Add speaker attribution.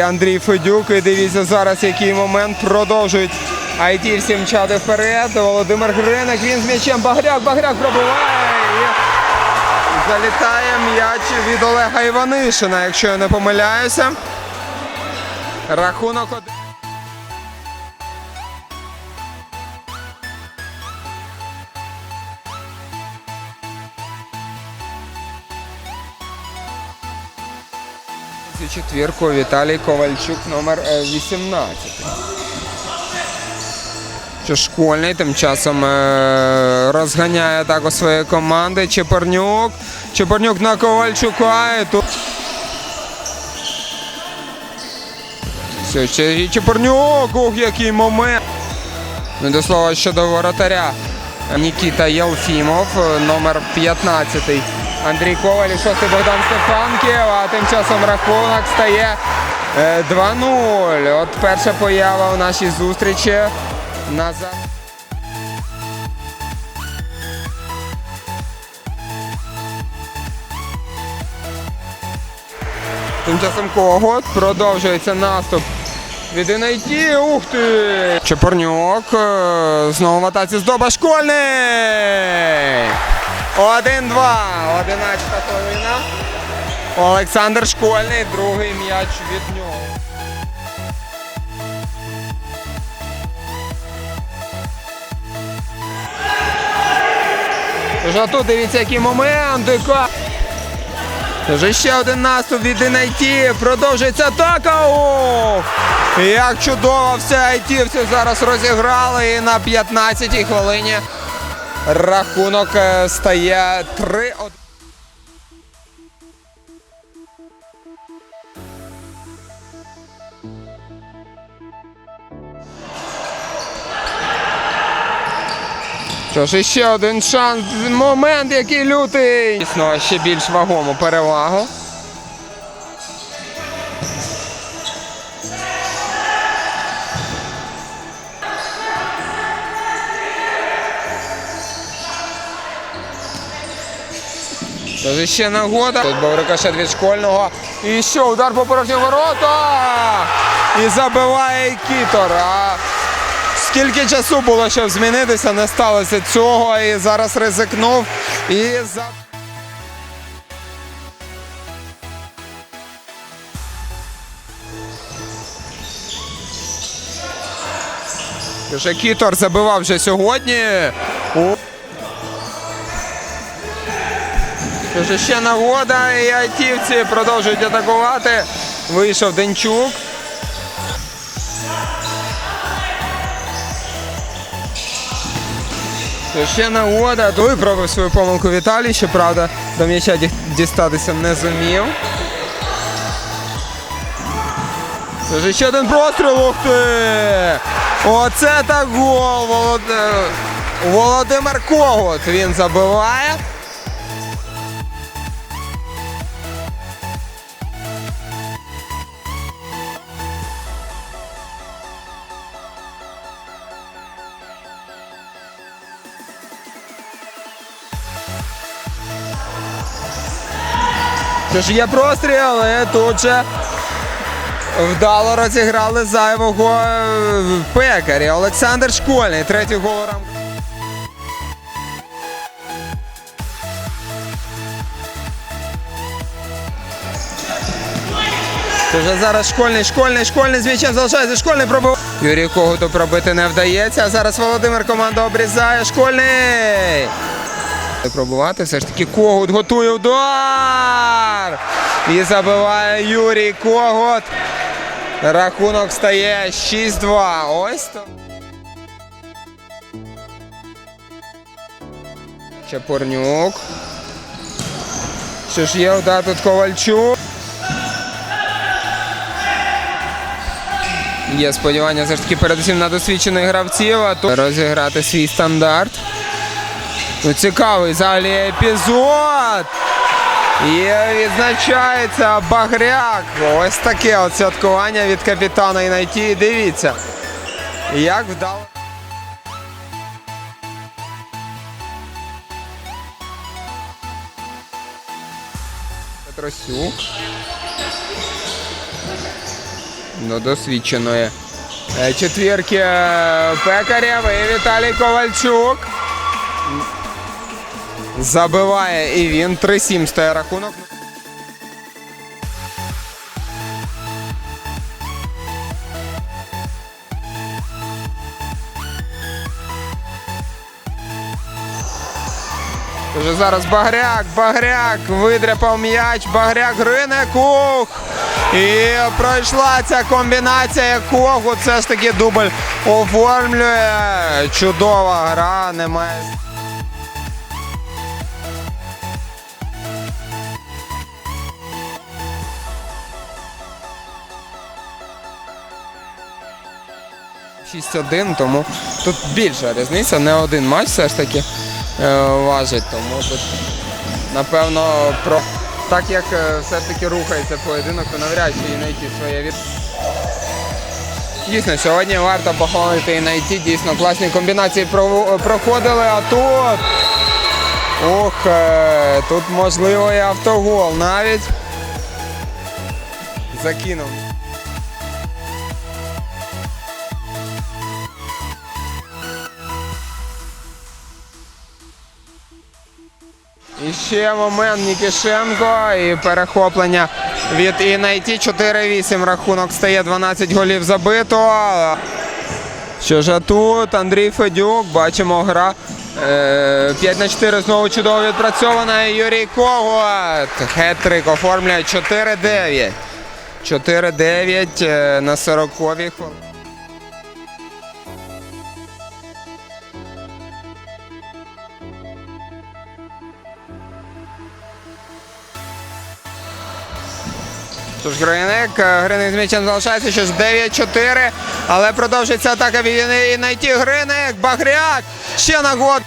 Speaker 1: Андрій Федюк. І дивіться зараз, який момент продовжують айтівці мчати вперед. Володимир Гриник, він з м'ячем. Багряк, Багряк пробиває. Залітає м'яч від Олега Іванишина, якщо я не помиляюся. Рахунок один. Цю четвірку Віталій Ковальчук номер е, 18. Що школьний тим часом е, розганяє також своєї команди. Чепорнюк. Чепорнюк на Ковальчука. І тут... Все, і Ух, який момент. Ну, до слова щодо воротаря. Нікіта Єлфімов, е, номер 15. Андрій Коваль, шостий Богдан Стефанків. А тим часом рахунок стає е, 2-0. От перша поява у нашій зустрічі. Назад. Тим часом Когот продовжується наступ від NIT. Ух ти! Чепорнюк. е, Знову в атаці здоба школьний. 1-2. 11 хвилина. Олександр Школьний. Другий м'яч від нього. Тож тут дивіться, який моменти. Вже ще один наступ від NIT. Продовжується атака. Ох! Як чудово все айтівці зараз розіграли. І на 15-й хвилині рахунок е, стає 3-1. Що ж, ще один шанс. Момент, який лютий. Дійсно, ще більш вагому перевагу. Тож ще нагода. Тут був рикошет від школьного. І ще удар по порожніх ворота. І забиває Кітор. Скільки часу було, щоб змінитися, не сталося цього. І зараз ризикнув. І за. Вже Кітор забивав вже сьогодні. Тож ще нагода, і айтівці продовжують атакувати. Вийшов Денчук. Ще нагода. Виправив свою помилку Віталій, щоправда, до м'яча дістатися не зумів. Тож ще один простріл. Ух ти! Оце так гол! Володимир Когут він забиває. Тож є простріл, і тут же вдало розіграли зайвого е, пекаря. Олександр Школьний, третій гол. Тож а зараз школьний, школьний, школьний з залишається. Школьний пробив. Юрій Когуту пробити не вдається. А зараз Володимир команда обрізає. Школьний. Пробувати все ж таки Когут готує удар. І забиває Юрій Когут. Рахунок стає 6-2. Ось то. Чапурнюк. Що ж є удар тут Ковальчук. Є сподівання все ж таки передусім на досвідчених гравців, а тут розіграти свій стандарт. Ну, цікавий взагалі епізод. І відзначається Багряк. Ось таке от святкування від капітана Інайті. Дивіться, як вдало. Петросюк. До досвідченої е, четвірки е, Пекарєв і Віталій Ковальчук. Забиває і він 3-7 стає рахунок. Вже зараз Багряк, Багряк видряпав м'яч, Багряк грине кух. І пройшла ця комбінація куху. Це ж таки дубль оформлює. Чудова гра, немає. Шість 1 тому тут більша різниця, не один матч все ж таки е, важить. Тому тут, напевно, про так як е, все ж таки рухається поєдинок, то навряд чи і знайти своє від. Дійсно, сьогодні варто похвалити і знайти. Дійсно, класні комбінації проходили, а тут. Ох, е, тут можливо і автогол навіть. Закинув. І ще момент Нікішенко і перехоплення від Інайті 4-8 рахунок стає 12 голів забито. Що ж тут Андрій Федюк, бачимо гра. Е, 5 на 4 знову чудово відпрацьована. Юрій Когут. Хет-трик оформляє 4-9. 4-9 е, на 40-й хвилині. Тож Гриник, е, Гриник з м'ячем залишається ще ж 9-4, але продовжується атака від і найти Гриник, Багряк, ще на год.